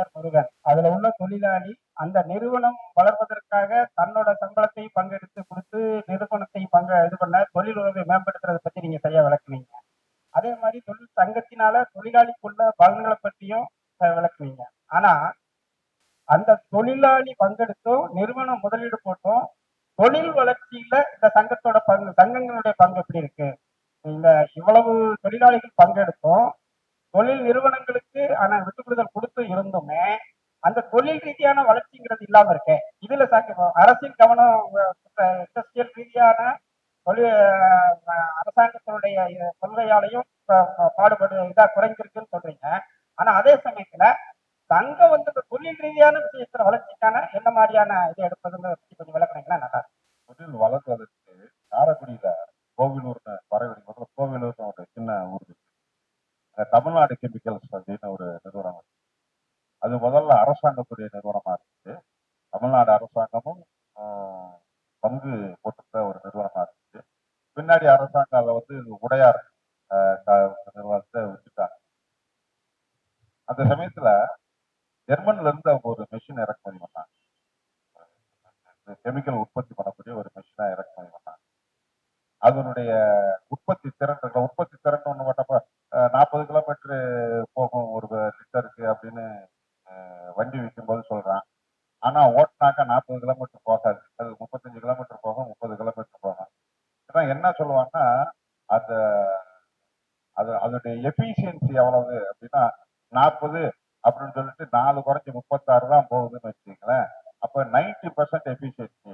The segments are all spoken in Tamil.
பேர் முருகன். அதுல உள்ள தொழிலாளி அந்த நிறுவனம் வளர்வதற்காக தன்னோட சம்பளத்தை பங்கெடுத்து கொடுத்து நிறுவனத்தை பங்க இது பண்ண தொழில் உறவை மேம்படுத்துறதை பத்தி நீங்க சரியா விளக்குவீங்க அதே மாதிரி தொழில் சங்கத்தினால தொழிலாளிக்குள்ள பலன்களை பற்றியும் விளக்குவீங்க ஆனா அந்த தொழிலாளி பங்கெடுத்தும் நிறுவனம் முதலீடு போட்டும் தொழில் வளர்ச்சியில இந்த சங்கத்தோட பங்கு சங்கங்களுடைய பங்கு எப்படி இருக்கு? இந்த இவ்வளவு தொழிலாளிகள் பங்கெடுத்தும் தொழில் நிறுவனங்களுக்கு ஆனா விட்டுவிடுதல் கொடுத்து இருந்துமே அந்த தொழில் ரீதியான வளர்ச்சிங்கிறது இல்லாம இருக்கு இதுல அரசின் கவனம் இண்டஸ்ட்ரியல் ரீதியான தொழில் அரசாங்கத்தினுடைய கொள்கையாலையும் பாடுபடு இதா குறைஞ்சிருக்குன்னு சொல்றீங்க ஆனா அதே சமயத்துல தங்கம் வந்து தொழில் ரீதியான விஷயத்துல வளர்ச்சிக்கான என்ன மாதிரியான இது எடுப்பதுன்னு பத்தி கொஞ்சம் விளக்குனீங்கன்னா நல்லா இருக்கும். தொழில் வளர்வதற்கு காரைக்குடியில கோவிலூர்னு பறவை முதல்ல கோவிலூர்னு ஒரு சின்ன ஊர் இருக்கு அங்க தமிழ்நாடு கெமிக்கல்ஸ் அப்படின்னு ஒரு நிறுவனம் இருக்கு. அது முதல்ல அரசாங்கத்துடைய நிறுவனமா இருந்துச்சு தமிழ்நாடு அரசாங்கமும் ஆஹ், பங்கு போட்டுட்ட ஒரு நிறுவனமா இருந்துச்சு பின்னாடி அரசாங்கம் அதை வந்து உடையார் நிர்வாகத்தை விட்டுட்டாங்க. அந்த சமயத்துல ஜெர்மன்ல இருந்து அவங்க ஒரு மெஷின் இறக்குமதி பண்ணாங்க. கெமிக்கல் உற்பத்தி பண்ணக்கூடிய ஒரு மெஷினா இறக்குமதி பண்ணாங்க. அதனுடைய உற்பத்தி திறன் உற்பத்தி திறன் ஒண்ணு பார்த்தப்ப நாற்பது கிலோமீட்டர் போகும் ஒரு லிட்டருக்கு அப்படின்னு அஹ், வண்டி விற்கும்போது சொல்றான் ஆனா ஓட்டினாக்கா நாற்பது கிலோமீட்டர் போகாது அது முப்பத்தஞ்சு கிலோமீட்டர் போகும் முப்பது கிலோமீட்டர் போகும் ஏன்னா என்ன சொல்லுவாங்கன்னா அந்த அது அதனுடைய எஃபிஷியன்சி எவ்வளவு அப்படின்னா நாற்பது அப்படின்னு சொல்லிட்டு நாலு குறைஞ்சி முப்பத்தாறு தான் போகுதுன்னு வச்சுக்கங்களேன். அப்ப நைன்டி பர்சன்ட் எஃபிஷியன்சி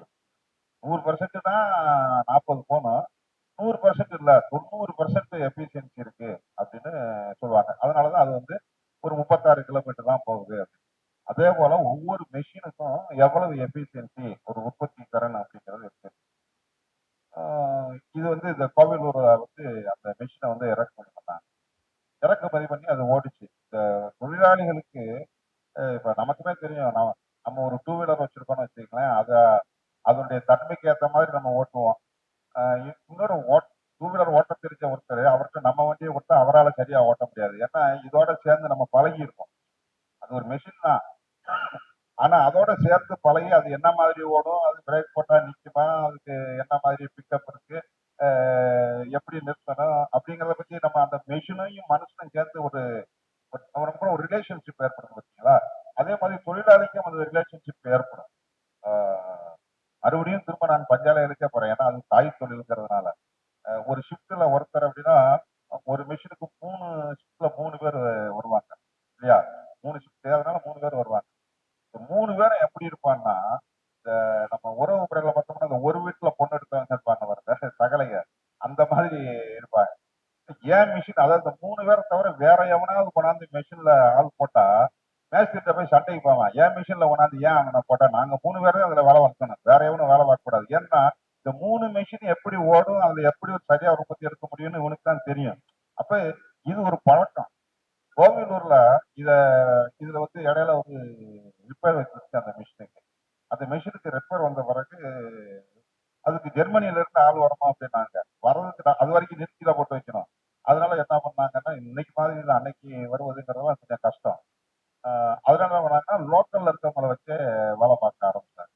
நூறு பர்சன்ட் தான் நாற்பது போகணும் நூறு பர்சன்ட் இல்ல தொண்ணூறு பர்சன்ட் எஃபிஷியன்சி இருக்கு அப்படின்னு சொல்லுவாங்க. அதனாலதான் அது வந்து ஒரு முப்பத்தாறு கிலோமீட்டர் தான் போகுது அதே போல ஒவ்வொரு மெஷினுக்கும் எவ்வளவு எஃபிஷியன்சி ஒரு உற்பத்தி திறன் அப்படிங்கிறது இருக்கு. ஆஹ் இது வந்து இந்த கோவிலூர் வந்து அந்த மெஷினை வந்து இறக்கணும் இறக்குமதி பண்ணி அது ஓடிச்சு. இந்த தொழிலாளிகளுக்கு இப்போ நமக்குமே தெரியும். நம்ம நம்ம ஒரு டூ வீலர் வச்சிருக்கோம்னு வச்சுக்கலாம் அதை அதனுடைய தன்மைக்கு ஏற்ற மாதிரி நம்ம ஓட்டுவோம். இன்னொரு ஓட் டூ வீலர் ஓட்ட தெரிஞ்ச ஒருத்தர் அவர்கிட்ட நம்ம வண்டியை கொடுத்தா அவரால் சரியா ஓட்ட முடியாது. ஏன்னா இதோட சேர்ந்து நம்ம பழகி இருக்கோம் அது ஒரு மெஷின் தான். ஆனா அதோட சேர்த்து பழகி அது என்ன மாதிரி ஓடும்? அது பிரேக் போட்டால் நிற்குமா அதுக்கு என்ன மாதிரி பிக்கப் இருக்குது எப்படி நிறுத்தணும்? அப்படிங்கறத பத்தி நம்ம அந்த மெஷினையும் மனுஷனும் சேர்ந்து ஒரு ஒரு- கூட ஒரு ரிலேஷன்ஷிப் ஏற்படும் பார்த்தீங்களா அதே மாதிரி தொழிலாளிக்கும் அந்த ரிலேஷன்ஷிப் ஏற்படும். ஆஹ் மறுபடியும் திரும்ப நான் பஞ்சாலைகளுக்கே போறேன். ஏன்னா அது தாய் தொழிலுங்கிறதுனால. ஒரு ஷிஃப்ட்ல ஒருத்தர் அப்படின்னா ஒரு மிஷினுக்கு மூணு ஷிஃப்ட்ல மூணு பேர் வருவாங்க. இல்லையா? மூணு ஷிஃப்ட் அதனால மூணு பேர் வருவாங்க. மூணு பேரும் எப்படி இருப்பான்னா இந்த நம்ம உறவு முறையில பார்த்தோம்னா இந்த ஒரு வீட்டுல பொண்ணு எடுத்தவங்க இருப்பாங்க பாருங்க சகலைய அந்த மாதிரி இருப்பாங்க ஏன் மிஷின் அதாவது மூணு பேரை தவிர வேற எவனாவது கொண்டாந்து மிஷின்ல ஆள் போட்டா மேஸ்திரிட்ட போய் சண்டைக்கு போவான். ஏன் மிஷின்ல கொண்டாந்து ஏன் அங்கே போட்டா? நாங்க மூணு பேரும் அதுல வேலை பார்க்கணும். வேற எவனும் வேலை பார்க்கக்கூடாது ஏன்னா இந்த மூணு மிஷின் எப்படி ஓடும் அதுல எப்படி ஒரு சரியா உற்பத்தி எடுக்க முடியும்னு இவனுக்கு தான் தெரியும். அப்ப இது ஒரு பழக்கம். கோவிலூர்ல இத இதுல வந்து இடையில ஒரு ரிப்பேர் வச்சிருச்சு அந்த மிஷினுக்கு அந்த மிஷினுக்கு ரிப்பேர் வந்த பிறகு அதுக்கு ஜெர்மனில இருந்து ஆள் வரணும் அப்படின்னாங்க. வர்றதுக்கு அது வரைக்கும் நெருக்கில போட்டு வைக்கணும் அதனால என்ன பண்ணாங்கன்னா இன்னைக்கு மாதிரி இல்ல அன்னைக்கு வருவதுங்கிறதெல்லாம் கொஞ்சம் கஷ்டம். அதனால என்ன பண்ணாங்கன்னா லோக்கல்ல இருக்கவங்களை வச்சு வேலை பார்க்க ஆரம்பிச்சாங்க.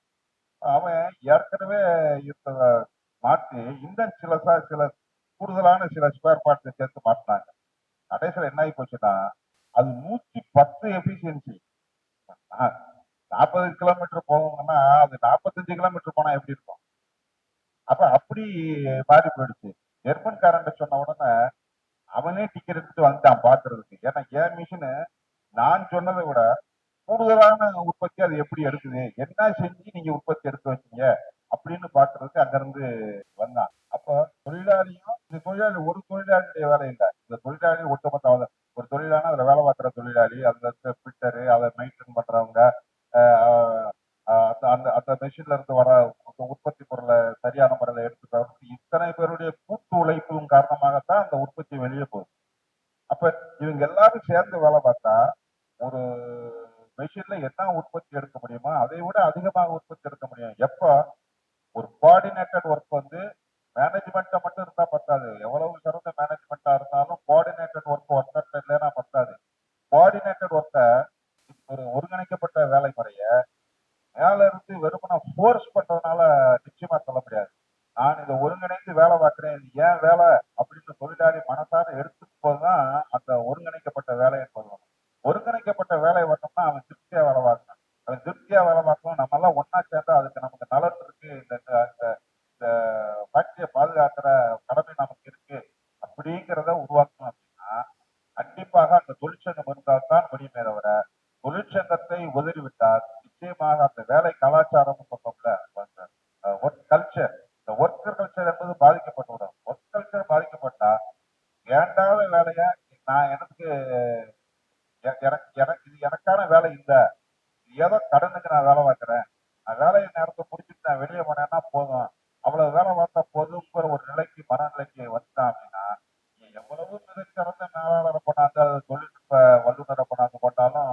அவன் ஏற்கனவே இருந்ததை மாற்றி இந்த சில சில கூடுதலான சில ஸ்பேர் பார்ட்ஸ் சேர்த்து மாட்டினாங்க. கடைசியில் என்ன ஆகி போச்சுன்னா அது நூத்தி பத்து எஃபிஷியன்சி நாற்பது கிலோமீட்டர் போகணும்னா அது நாற்பத்தஞ்சு கிலோமீட்டர் போனா எப்படி இருக்கும்? அப்ப அப்படி மாறி போயிடுச்சு. ஜெர்மன்காரங்க சொன்ன உடனே அவனே டிக்கெட் எடுத்துட்டு வந்துட்டான் பாக்குறதுக்கு. ஏன்னா என் மிஷினு நான் சொன்னதை விட கூடுதலான உற்பத்தி அது எப்படி எடுக்குது? என்ன செஞ்சு நீங்க உற்பத்தி எடுத்து வச்சீங்க? அப்படின்னு பாக்குறதுக்கு அங்க இருந்து வந்தான். அப்ப தொழிலாளியும் இந்த தொழிலாளி ஒரு தொழிலாளியுடைய வேலை இல்லை. இந்த தொழிலாளி ஒட்டுமொத்த ஒரு தொழிலான அதுல வேலை பார்க்குற தொழிலாளி அதுல இருக்க ஃபிட்டரு அதை மெயின்டைன் பண்றவங்க அந்த அந்த அந்த மெஷின்ல இருந்து வர உற்பத்தி பொருளை சரியான முறையில் எடுத்து விட்டு வெளியே போகுது அப்ப இவங்க எல்லாரும் சேர்ந்து வேலை பார்த்தா ஒரு மெஷின்ல என்ன உற்பத்தி எடுக்க முடியுமோ அதை விட அதிகமாக உற்பத்தி எடுக்க முடியும். எப்ப? ஒரு கோஆர்டினேட்டட் ஒர்க் வந்து மேனேஜ்மெண்ட்டை மட்டும் இருந்தா பத்தாது. எவ்வளவு சிறந்த மேனேஜ்மெண்டா இருந்தாலும் கோஆர்டினேட்டட் ஒர்க் ஒர்க்கர் இல்லைன்னா பத்தாது. கோஆர்டினேட்டட் ஒர்க்கை ஒரு ஒருங்கிணைக்கப்பட்ட வேலை முறைய மேல இருந்து வெறுமனா ஃபோர்ஸ் பண்றதுனால நிச்சயமா சொல்ல முடியாது நான் இதை ஒருங்கிணைந்து வேலை பார்க்கிறேன் இது ஏன் வேலை அப்படின்னு தொழிலாளி மனசார எடுத்துட்டு போதுதான் அந்த ஒருங்கிணைக்கப்பட்ட வேலை என்பது வரும் ஒருங்கிணைக்கப்பட்ட வேலை வரணும்னா அவன் திருப்தியா வேலை பார்க்கணும் அவன் திருப்தியா வேலை பார்க்கணும் நம்ம எல்லாம் ஒன்னா சேர்ந்தா அதுக்கு நமக்கு நலன் இருக்கு இந்த இந்த- இந்த- ஃபேக்டரியை பாதுகாக்கிற கடமை நமக்கு இருக்கு அப்படிங்கிறத உருவாக்கணும் அப்படின்னா கண்டிப்பாக அந்த தொழிற்சங்கம் இருந்தால்தான் முடியுமே தவிர தொழிற்சங்கத்தை உதறிவிட்டால் நிச்சயமாக அந்த வேலை கலாச்சாரம் சொல்றோம்ல ஒர்க் கல்ச்சர் இந்த ஒர்க்கர் கல்ச்சர் என்பது பாதிக்கப்பட்டுவிடும். ஒர்க் கல்ச்சர் பாதிக்கப்பட்டா வேண்டாத வேலையை நான் எனக்கு எனக்கு எனக்கு இது எனக்கான வேலை இல்லை. ஏதோ கடனுக்கு நான் வேலை பார்க்கிறேன் நான் வேலையை நேரத்தை முடிச்சுட்டு நான் வெளியே போனேன்னா போதும் அவ்வளவு வேலை பார்த்தா போதுங்கிற ஒரு நிலைக்கு மனநிலைக்கு வந்துட்டான் அப்படின்னா நீ எவ்வளவு மிகச்சிறந்த மேலாளரை கொண்டாந்து அது தொழில்நுட்ப வல்லுநரை கொண்டாந்து போட்டாலும்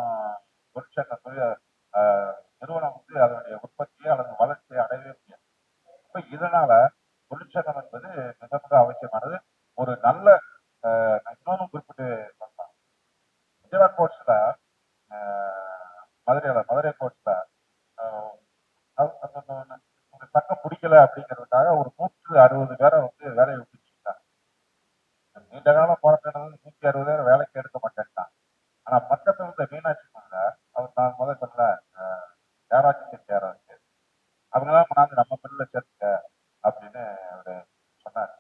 தொழிற்சங்க தொழில் ஆஹ், நிறுவனம் வந்து அதனுடைய உற்பத்தியை அல்லது வளர்ச்சியை அடையவே முடியாது. இப்ப இதனால தொழிற்சங்கம் என்பது மிக மிக அவசியமானது. ஒரு நல்ல ஆஹ், இன்னொன்னு குறிப்பிட்டு சொல்லலாம். குஜராத் கோட்ஸ்ல வேலைக்கு எடுக்க மாட்டேன்ட்டான். ஆனா பக்கத்துல இருந்த மீனாட்சி மதுரை அவர் நான் முதல் சொன்ன யாராச்சும் செட்டியாரா இருக்கு அவங்க கொண்டாந்து நம்ம பில்ல சேர்த்துக்க அப்படின்னு அவரு சொன்னாரு.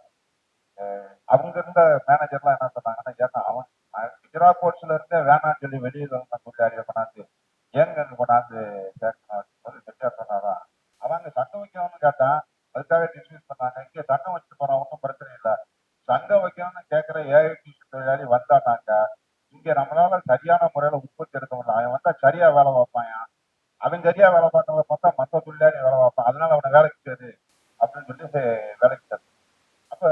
அவங்க இருந்த மேனேஜர்லாம் என்ன சொன்னாங்கன்னா ஏன்னா அவன் குஜராத் போர்ட்ஸ்ல இருந்தே வேணாம்னு சொல்லி வெளியே வந்து தொழிலாளியை கொண்டாந்து ஏங்க கொண்டாந்து சேர்க்கணும் அப்படின்னு சொல்லி செட்டியார் சொன்னாதான் அவங்க சங்கம் வைக்கணும்னு கேட்டான் அதுக்காக டிஸ்மிஸ் பண்ணாங்க. இங்க சங்கம் வச்சுட்டு போறான் ஒன்றும் பிரச்சனை இல்லை. சங்கம் வைக்கணும்னு கேட்கிற ஏஐடி இங்க சரியான முறையில உற்பத்தி எடுக்க முடியல அவன் வந்தா சரியா வேலை பார்ப்பான். அவன் சரியா வேலை பார்த்தவங்க பார்த்தா மற்ற தொழிலாளி வேலை பார்ப்பான். அதனால அவனை வேலைக்கு சேரு அப்படின்னு சொல்லி வேலைக்கு சேரு அப்ப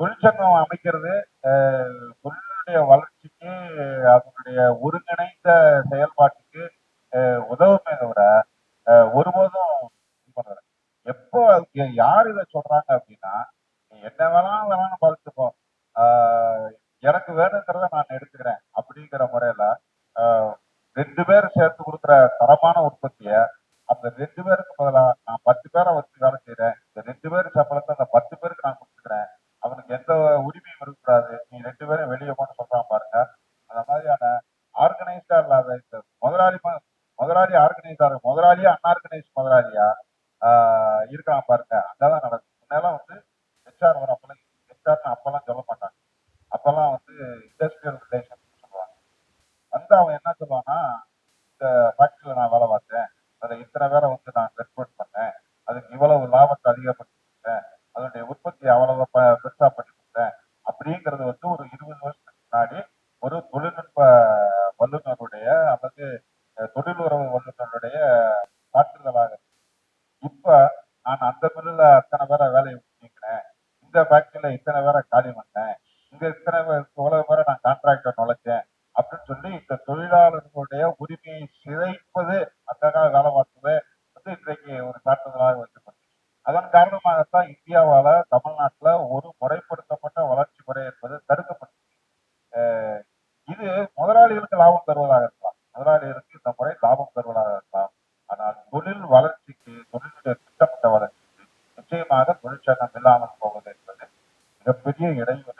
தொழிற்சங்கம் அமைக்கிறது தொழிலுடைய வளர்ச்சிக்கு அதனுடைய ஒருங்கிணைந்த செயல்பாட்டுக்கு ஆஹ், உதவுமே தவிர ஆஹ், ஒருபோதும் இது எப்போ யார் இதை சொல்றாங்க அப்படின்னா நீ என்ன வேணாலும் வேணாலும் பார்த்துப்போம் ஆஹ், எனக்கு வேணுங்கிறத நான் ரெண்டு பேரும் சேர்த்து கொடுக்குற தரமான உற்பத்தியை அந்த ரெண்டு பேருக்கு பதிலாக நான் பத்து பேரை வச்சு வேலை செய்யறேன் இந்த ரெண்டு பேர் சம்பளத்தை அந்த பத்து பேருக்கு நான் கொடுத்துக்கிறேன். அவனுக்கு எந்த உரிமையும் இருக்கக்கூடாது. நீ ரெண்டு பேரும் வெளியே போன்னு சொல்றான் பாருங்க. அந்த மாதிரியான ஆர்கனைஸ்டா இல்லாத இந்த முதலாளி முதலாளி ஆர்கனைஸா இருக்கு முதலாளியா அன்ஆர்கனைஸ் முதலாளியா ஆஹ் இருக்கான் பாருங்க. அங்கதான் நடக்கும் முன்னெல்லாம் வந்து ஹெச்ஆர் வரப்பெல்லாம் ஹெச்ஆர்னு அப்பெல்லாம் சொல்ல மாட்டாங்க அப்பெல்லாம் வந்து இண்டஸ்ட்ரியல் ரிலேஷன் சொல்லுவாங்க வந்து அவன் என்ன சொல்லுவான்னா இந்த ஃபேக்டரியில நான் வேலை பார்த்தேன் அதுல இத்தனை பேரை வந்து நான் ரெக்ரூட் பண்ணேன். அதுக்கு இவ்வளவு லாபத்தை அதிகப்படுத்தி கொடுத்தேன் அதனுடைய உற்பத்தி அவ்வளவு பெருசா பண்ணி கொடுத்தேன் அப்படிங்கிறது வந்து ஒரு இருபது வருஷத்துக்கு முன்னாடி ஒரு தொழில்நுட்ப வல்லுநருடைய அல்லது அஹ், தொழில் உறவு வல்லுநருடைய மாற்றுதலாக இப்ப நான் அந்த மில்லுல அத்தனை பேரை வேலையை நீக்கினேன் இந்த ஃபேக்டரியில இத்தனை பேரை காலி பண்ணேன். இங்க இத்தனை இவ்வளவு பேரை நான் கான்ட்ராக்டர் நுழைச்சேன் அப்படின்னு சொல்லி இந்த தொழிலாளர்களுடைய உரிமையை சிதைப்பது அத்தகைய வேலை பார்த்தது வந்து இன்றைக்கு ஒரு சான்றிதழாக வைக்கப்பட்டது அதன் காரணமாகத்தான் இந்தியாவால தமிழ்நாட்டுல ஒரு முறைப்படுத்தப்பட்ட வளர்ச்சி முறை என்பது தடுக்கப்பட்டது அஹ் இது முதலாளிகளுக்கு லாபம் தருவதாக இருக்கலாம் முதலாளிகளுக்கு இந்த முறை லாபம் தருவதாக இருக்கலாம் ஆனால் தொழில் வளர்ச்சிக்கு தொழிலுடைய திட்டமிட்ட வளர்ச்சிக்கு